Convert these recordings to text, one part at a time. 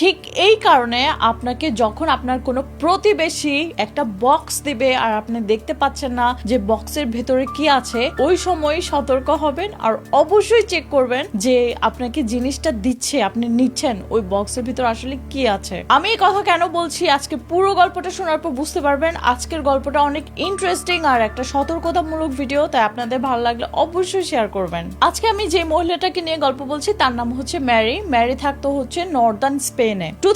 ঠিক এই কারণে আপনাকে যখন আপনার কোনো প্রতিবেশী একটা বক্স দিবে আর আপনি দেখতে পাচ্ছেন না যে বক্সের ভেতরে কি আছে, ওই সময় সতর্ক হবেন আর অবশ্যই চেক করবেন যে আপনাকে জিনিসটা দিচ্ছে, আপনি নিচ্ছেন, ওই বক্সের ভিতর আসলে কি আছে। আমি এই কথা কেন বলছি? আজকে পুরো গল্পটা শোনার পর বুঝতে পারবেন আজকের গল্পটা অনেক ইন্টারেস্টিং আর একটা সতর্কতামূলক ভিডিও তাই আপনাদের ভালো লাগলে অবশ্যই শেয়ার করবেন। আজকে আমি যে মহিলাটাকে নিয়ে গল্প বলছি, তার নাম হচ্ছে ম্যারি ম্যারি থাকতো হচ্ছে নর্দার্ন স্পেনে টু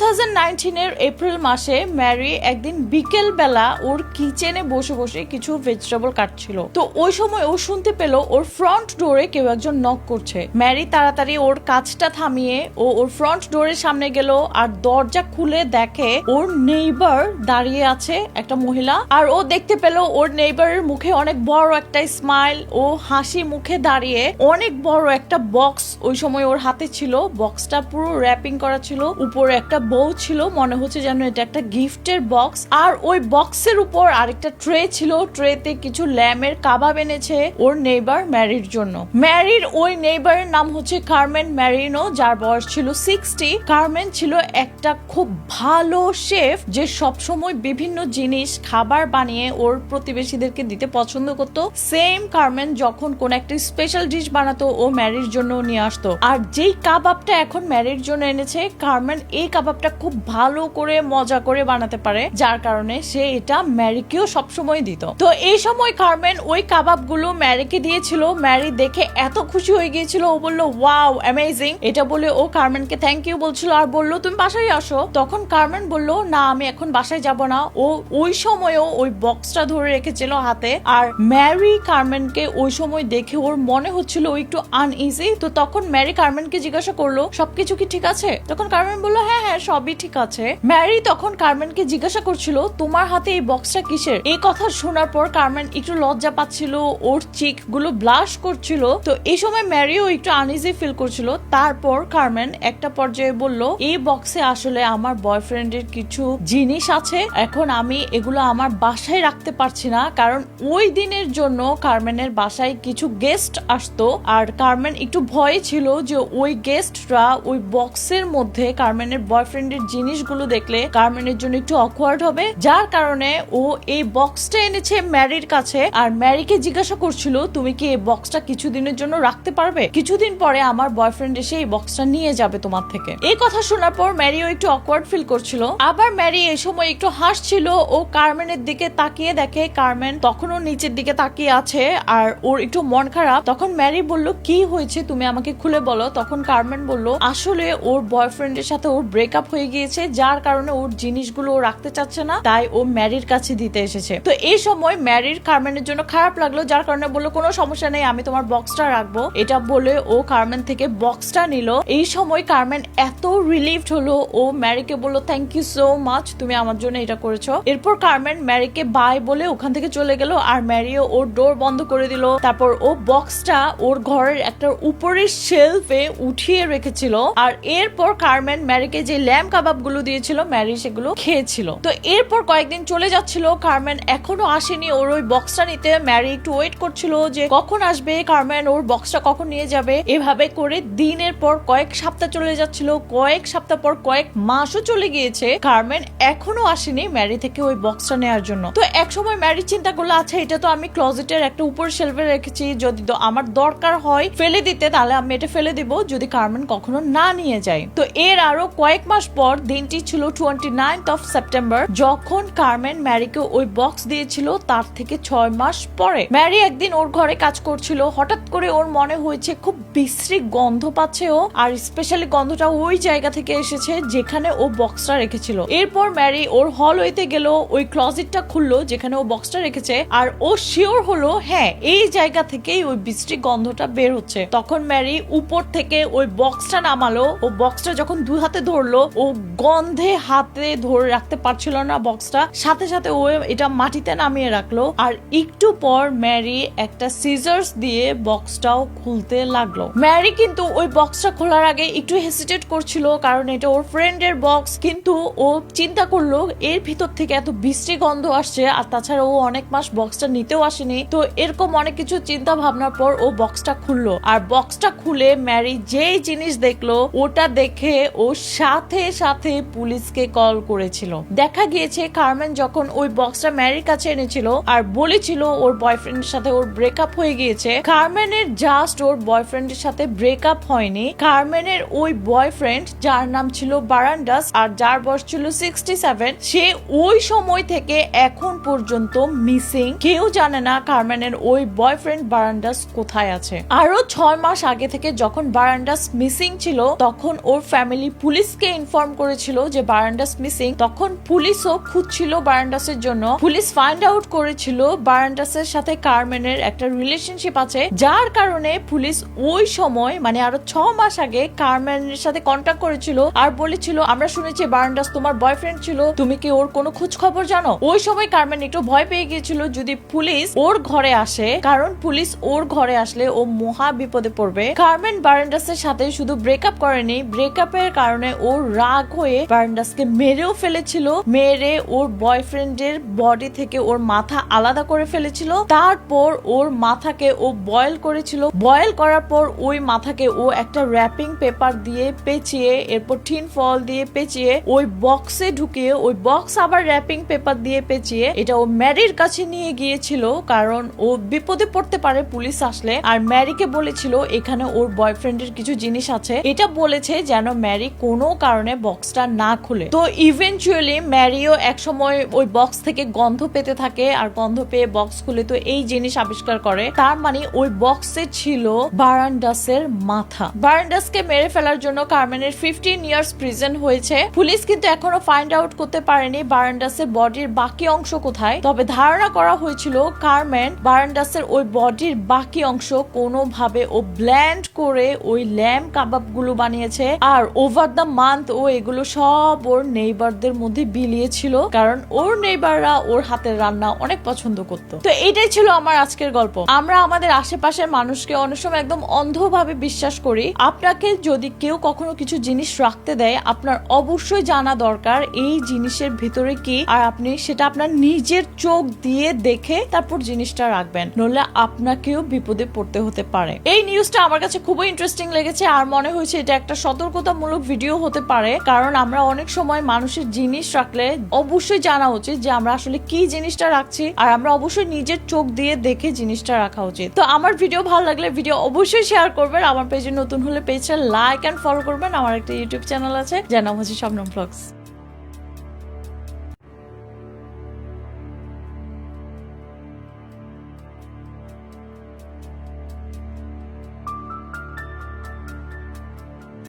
এর এপ্রিল মাসে ম্যারি একদিন বিকেল বেলা ওর কিচেনে বসে বসে কিছু ভেজিটেবল কাটছিল। তো ওই সময় ও শুনতে পেল ওর ফ্রন্ট ডোরে কেউ একজন নক করছে। ম্যারি তাড়াতাড়ি ওর কাজটা থামিয়ে ও ওর ফ্রন্ট ডোরের সামনে গেল আর দরজা খুলে দেখে ওর নেইবার দাঁড়িয়ে আছে একটা মহিলা। আর ও দেখতে পেল ওর নেইবারের মুখে অনেক বড় একটা স্মাইল। ও হাসি মুখে দাঁড়িয়ে অনেক বড় একটা বক্স ওই সময় ওর হাতে ছিল। বক্সটা পুরো র্যাপিং করা ছিল। উপরে একটা বউ ছিল, মনে হচ্ছে যেন এটা একটা গিফটের বক্স আর ওই বক্সের উপর আরেকটা ট্রে ছিল ট্রেতে কিছু ল্যামের কাবাব এনেছে ওর নেইবার ম্যারির জন্য। ম্যারির ওই নেইবারের নাম হচ্ছে কার্মেন ম্যারিনো যার বয়স ছিল সিক্সটি কার্মেন ছিল একটা খুব ভালো শেফ যে সবসময় বিভিন্ন জিনিস, খাবার বানিয়ে ওর প্রতিবেশীদেরকে দিতে পছন্দ করতো। সেম কার্মেন যখন কোন একটা স্পেশাল ডিশ বানাতো, ও ম্যারির জন্য নিয়ে আসতো। আর যেই কাবাবটা এখন ম্যারির জন্য এনেছে কার্মেন এই কাবাবটা খুব ভালো করে, মজা করে বানাতে পারে। যার কারণে সে এটা ম্যারিকেও সবসময় দিত। তো এই সময় কার্মেন ওই কাবাবগুলো ম্যারিকে দিয়েছিল। ম্যারি দেখে এত খুশি হয়ে গিয়েছিল। ও বলল, ওয়াও, অ্যামেজিং। এটা বলে ও কার্মেনকে থ্যাংক ইউ বলছিল। আর বলল, তুমি বাসায় আসো। তখন কার্মেন বলল, না, আমি এখন বাসায় যাব না। ও ওই সময়ও ওই বক্সটা ধরে রেখেছিল হাতে। আর ম্যারি কার্মেনকে ওই সময় দেখে ওর মনে হচ্ছিল ও একটু আনইজি তো তখন ম্যারি কার্মেনকে জিজ্ঞাসা করল, সবকিছু কি ঠিক আছে? তখন কার্মেন বলল হ্যাঁ হ্যাঁ সবই ঠিক আছে। ম্যারি তখন কার্মেনকে জিজ্ঞাসা করছিল, তোমার হাতে এই বক্সটা কিসের? এই কথা শোনার পর কার্মেন একটু লজ্জা পাচ্ছিল, ওর চিকগুলো ব্লাশ করছিল। তো এই সময় ম্যারিও একটু আনইজি ফিল করছিল। তারপর কার্মেন একটা পর্যায়ে বলল, এই বক্সে আসলে আমার বয়ফ্রেন্ডের কিছু জিনিস আছে। এখন আমি এগুলো আমার বাসায় রাখতে পারছি না। কারণ ওই দিনের জন্য কার্মেনের বাসায় কিছু গেস্ট আসতো। আর কার্মেন একটু ভয়ে ছিল যে ওই গেস্টরা ওই বক্সের মধ্যে কার্মেনের বয়ফ্রেন্ডের জিনিসগুলো দেখলে কার্মেনের জন্য একটু অকওয়ার্ড হবে। যার কারণে ও এই বক্সটা এনেছে ম্যারির কাছে। আর ম্যারিকে জিজ্ঞাসা করছিল, তুমি কি এই বক্সটা কিছুদিনের জন্য রাখতে পারবে? কিছুদিন পরে আমার বয়ফ্রেন্ড এসে এই বক্সটা নিয়ে যাবে তোমার থেকে। এই কথা শোনার পর ম্যারিও একটু অকওয়ার্ড ফিল করছিল। আবার ম্যারি এই সময় একটু হাসছিল। ও কার্মেনের দিকে তাকিয়ে দেখে কার্মেন তখনও নিচের দিকে তাকিয়ে আছে। আর ওর একটু মন খারাপ। তখন ম্যারি বলল, কি হয়েছে? তুমি আমাকে খুলে বলো। তখন কার্মেন বলল, আসলে ওর বয়ফ্রেন্ডের সাথে ওর ব্রেকআপ হয়ে গিয়েছে, যার কারণে ওর জিনিসগুলো ও রাখতে চাচ্ছে না, তাই ও ম্যারির কাছে দিতে এসেছে। তো এই সময় ম্যারির কার্মেনের জন্য খারাপ লাগল, যার কারণে বলল, কোনো সমস্যা নেই, আমি তোমার বক্সটা রাখব। এটা বলে ও কার্মেন থেকে বক্সটা নিল। এই সময় কার্মেন এত রিলিভড হলো, ও ম্যারিকে বলল থ্যাংক ইউ সো মাচ তুমি আমার জন্য এটা করেছ। এরপর কার্মেন ম্যারিকে বাই বলে ওখান থেকে চলে গেল, আর ম্যারিও ওর ডোর বন্ধ করে দিল। তারপর ও বক্সটা ওর ঘরের একটা উপরের শেলফে উঠিয়ে রেখেছিল, আর এরপর কার্মেন ম্যারিকে যে ল্যাম্প কাবাবগুলো দিয়েছিল, ম্যারি সেগুলো খেয়েছিল। তো এরপর কয়েকদিন চলে যাচ্ছিল কার্মেন এখনও আসেনি। ওর ওই বক্সটা নিতে ম্যারি একটু ওয়েট করছিল যে কখন আসবে কার্মেন ওর বক্সটা কখন নিয়ে যাবে। এভাবে করে দিনের পর কয়েক সপ্তাহ চলে যাচ্ছিল, কয়েক সপ্তাহ পর কয়েক মাসও চলে গিয়েছে। কার্মেন এখনও আসেনি ম্যারি থেকে ওই বক্সটা নেওয়ার জন্য। তো এক সময় ম্যারি চিন্তা করল আচ্ছা এটা তো আমি ক্লোজেটের একটা উপর শেলফে রেখেছি। যদি আমার দরকার হয় ফেলে দিতে, তাহলে আমি এটা ফেলে দিব। যদি কার্মেন কখনো না নিয়ে যায়। তো এর আরও কয়েক মাস পর দিনটি ছিল টোয়েন্টি নাইনথ অফ সেপ্টেম্বর যখন কার্মেন ম্যারিকে ওই বক্স দিয়েছিল, তার থেকে ছয় মাস পরে। ম্যারি একদিন ওর ঘরে কাজ করছিল, হঠাৎ করে ওর মনে হয়েছে খুব বিশ্রী গন্ধ পাচ্ছে ও, আর স্পেশালি গন্ধটা ওই জায়গা থেকে এসেছে যেখানে ও বক্সটা রেখেছিল। এরপর ম্যারি ওর হল হইতে গেল, ওই ক্লজেটটা খুললো যেখানে ও বক্সটা রেখেছে, আর ও শিওর হলো হ্যাঁ এই জায়গা থেকেই ওই বিশ্রী গন্ধটা বের হচ্ছে। তখন ম্যারি উপর থেকে ওই বক্সটা নামালো, ও বক্সটা যখন দুই হাতে ধরলো। ও গন্ধে হাতে ধরে রাখতে পারছিল না বক্সটা। সাথে সাথে ও এটা মাটিতে নামিয়ে রাখল। আর একটু পর ম্যারি একটা সিজার্স দিয়ে বক্সটাও খুলতে লাগল। ম্যারি কিন্তু ওই বক্সটা খোলার আগে একটু হেসিটেট করছিল, কারণ এটা ওর ফ্রেন্ডের বক্স। কিন্তু ও চিন্তা করল, এর ভিতর থেকে এত বিশ্রী গন্ধ আসছে, আর তাছাড়া ও অনেক মাস বক্সটা নিতেও আসেনি। তো এরকম অনেক কিছু চিন্তা ভাবনার পর ও বক্সটা খুললো। আর বক্সটা খুলে ম্যারি যেই জিনিস দেখল, ওটা দেখে ও সাথে সাথে পুলিশকে কল করেছিল। দেখা গিয়েছে কার্মেন যখন ওই বক্সটা ম্যারির কাছে এনেছিল আর বলেছিল ওর বয়ফ্রেন্ডের সাথে ওর ব্রেকআপ হয়ে গিয়েছে কার্মেনের জাস্ট ওর বয়ফ্রেন্ডের সাথে ব্রেকআপ হয়নি। কার্মেনের ওই বয়ফ্রেন্ড যার নাম ছিল বারান্ডাস আর যার বয়স ছিল সিক্সটি সেভেন সে ওই সময় থেকে এখন পর্যন্ত মিসিং কেউ জানে না কার্মেনের ওই বয়ফ্রেন্ড বারান্ডাস কোথায় আছে। আরও ছয় মাস আগে থেকে যখন বারান্ডাস মিসিং ছিল, তখন ওর ফ্যামিলি পুলিশকে ইনফর্ম করেছিল যে বারান্ডাস মিসিং তখন পুলিশও খুঁজছিল বারান্ডাসের জন্য। পুলিশ ফাইন্ড আউট করেছিল বারান্ডাসের সাথে কার্মেনের একটা রিলেশনশিপ আছে, যার কারণে পুলিশ ওই সময় মানে আরও ছ মাস আগে কার্মেনের সাথে কন্ট্যাক্ট করেছিল আর বলেছিল, আমরা শুনেছি বারান্ডাস তোমার বয়ফ্রেন্ড ছিল, তুমি কি ওর কোনো খোঁজ খবর জানো? ওই সময় কার্মেন একটু ভয় পেয়ে গিয়েছিল যদি পুলিশ ওর ঘরে আসে, কারণ পুলিশ ওর ঘরে আসলে ও মহা বিপদে পড়বে। কার্মেন বারান্ডাসের সাথে শুধু ব্রেকআপ করেনি। ব্রেকআপের কারণে ও রাগ হয়ে বারান্ডাসকে মেরেও ফেলেছিল, মেরে ওর বয়ফ্রেন্ডের বডি থেকে ওর মাথা আলাদা করে ফেলেছিল। তারপর ওর মাথাকে ও বয়েল করেছিল। বয়েল করার পর ওই মাথাকে ও একটা র্যাপিং পেপার দিয়ে পেঁচিয়ে, এরপর টিন ফল দিয়ে পেঁচিয়ে ওই বক্সে ঢুকিয়ে, ওই বক্স আবার র্যাপিং পেপার দিয়ে পেঁচিয়ে এটা ও ম্যারির কাছে নিয়ে গিয়েছিল, কারণ ও বিপদে পড়তে পারে পুলিশ আসলে। আর ম্যারিকে বলেছিল, এখানে ওর বয়ফ্রেন্ডের কিছু জিনিস আছে। এটা বলেছে যেন ম্যারি কোনো কারণে বক্সটা না খুলে। তো ইভেনচুয়ালি ম্যারিও একসময় ওই বক্স থেকে গন্ধ পেতে থাকে, আর গন্ধ পেয়ে বক্স খুলে। তো এই জিনিস আবিষ্কার করে। তার মানে ওই বক্সে ছিল বারান্ডাসের মাথা। বারান্ডাসকে মেরে ফেলার জন্য কার্মেনের ফিফটিন ইয়ার্স প্রিজন হয়েছে। পুলিশ কিন্তু এখনও ফাইন্ড আউট করতে পারেনি বারান্ডাসের বডির বাকি অংশ কোথায়। তবে ধারণা করা হয়েছিল কার্মেন বারান্ডাসের ওই বডির বাকি অংশ কোনোভাবে ও ব্ল্যান্ড করে ওই ল্যাম কাবাবগুলো বানিয়েছে, আর ওভার দ্য মান্থ ও এগুলো সব ওর নেইবারদের মধ্যে বিলিয়েছিল, কারণ ওর নেইবাররা ওর হাতের রান্না অনেক পছন্দ করতো। তো এটাই ছিল আমার আজকের গল্প। আমরা আমাদের আশেপাশের মানুষকে অনেক সময় একদম অন্ধভাবে বিশ্বাস করি। আপনাকে যদি কেউ কখনো কিছু জিনিস রাখতে দেয়, আপনার অবশ্যই জানা দরকার এই জিনিসের ভিতরে কি, আর আপনি সেটা আপনার নিজের চোখ দিয়ে দেখে তারপর জিনিসটা রাখবেন। নইলে আপনাকেও বিপদে পড়তে হতে পারে। এই নিউজটা আমার কাছে খুবই ইন্টারেস্টিং লেগেছে, আর মনে হয়েছে এটা একটা সতর্কতামূলক ভিডিও হতে পারে, কারণ আমরা অনেক সময় মানুষের জিনিস রাখলে অবশ্যই জানা উচিত যে আমরা আসলে কি জিনিসটা রাখছি, আর আমরা অবশ্যই নিজের চোখ দিয়ে দেখে জিনিসটা রাখা উচিত। তো আমার ভিডিও ভালো লাগলে ভিডিও অবশ্যই শেয়ার করবেন, আমার পেজে নতুন হলে পেজটা লাইক অ্যান্ড ফলো করবেন, আমার একটা ইউটিউব চ্যানেল আছে, যার নাম হচ্ছে শবনম ব্লগস